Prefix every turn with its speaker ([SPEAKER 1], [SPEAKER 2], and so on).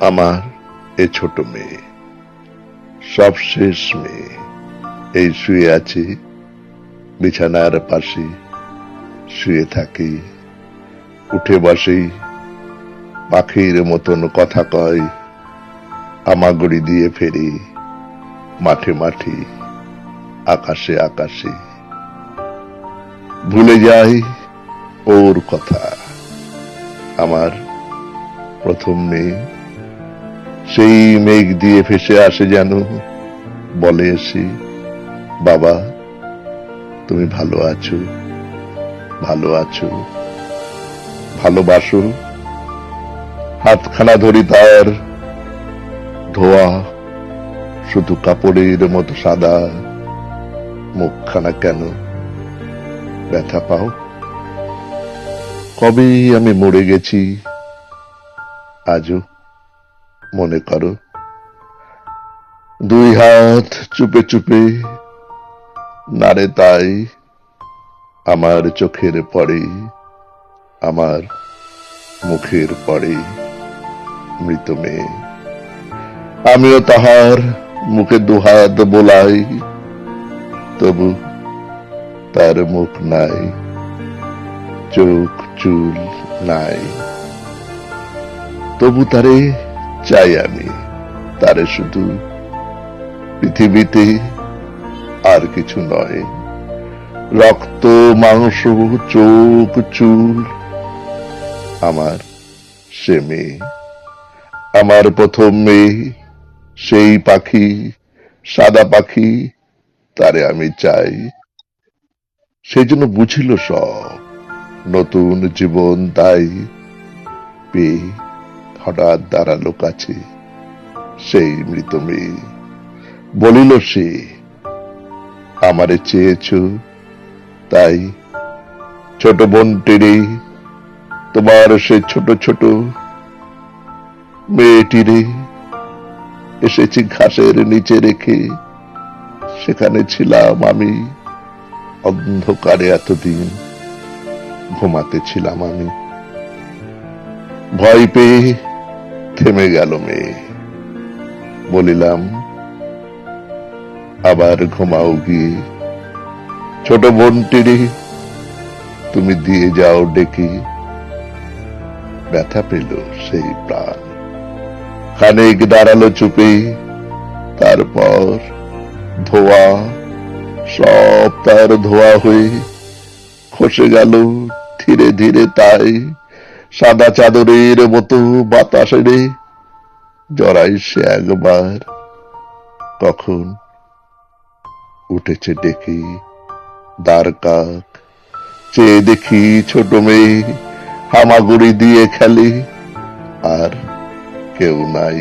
[SPEAKER 1] আমার এ ছোট মেয়ে সব শেষ মেয়ে, এই শুয়ে আছি, বিছানার পাশে, শুয়ে থাকি, উঠে বসি, পাখির মতন কথা কয় আমাগুড়ি দিয়ে ফেরি, মাঠে মাঠে, আকাশে আকাশে। ভুলে যাই ওর কথা। আমার প্রথম মেয়ে। সেই মেঘ দিয়ে ভেসে আসে যেন, বলে এসে, বাবা, তুমি ভালো আছো ভালো আছো। ভালোবাসো। হাতখানা ধরি তার, ধোয়া, শুধু কাপড়ের মতো সাদা। মুখখানা কেন ব্যথা পাও? কবে আমি মরে গেছি? আজও মনে করো। দুই হাত চুপে চুপে নারে তাই আমার চোখের পরে আমার মুখের পরে মৃত মেয়ে। আমিও তাহার মুখে দুহাত বোলাই, তবু তার মুখ নাই। চোখ চুল নাই। তবু তারে চাই আমি, তারে শুধু পৃথিবীতে আর কিছু নয়। রক্ত, মাংস, চোখ, চুল, আমার সে মেয়ে, আমার প্রথম মেয়ে, সেই পাখি, সাদা পাখি, তারে আমি চাই। সেই জন্য বুঝিল সব। নতুন জীবন তাই পেয়ে হঠাৎ দাঁড়াল কাছে। সেই মৃত মেয়ে। বলিল, সে আমারে চেয়েছ, তাই ছোট বোন টেরে তোমার সে ছোট ছোট মেয়েটিরে এসেছি ঘাসের নিচে রেখে। সেখানে ছিলাম আমি অন্ধকারে এতদিন। ঘুমাতে ছিলাম আমি। ভয় পেয়ে থেমে গেল মেয়ে। বলিলাম, আবার ঘুমাও গিয়ে। ছোট বোনটিরে তুমি দিয়ে যাও ডেকে। ব্যথা পেল সেই প্রাণ। খানিক দাঁড়াল চুপে, তারপর ধোয়া, সব তার ধোয়া হয়ে খসে গেল ধীরে ধীরে তাই সাদা চাদরের মতো বাতাসে জড়াই সে একবার। কখন উঠেছে ডেকে দ্বার কাক। চেয়ে দেখি ছোট মেয়ে হামাগুড়ি দিয়ে খেলে, আর কেউ নাই।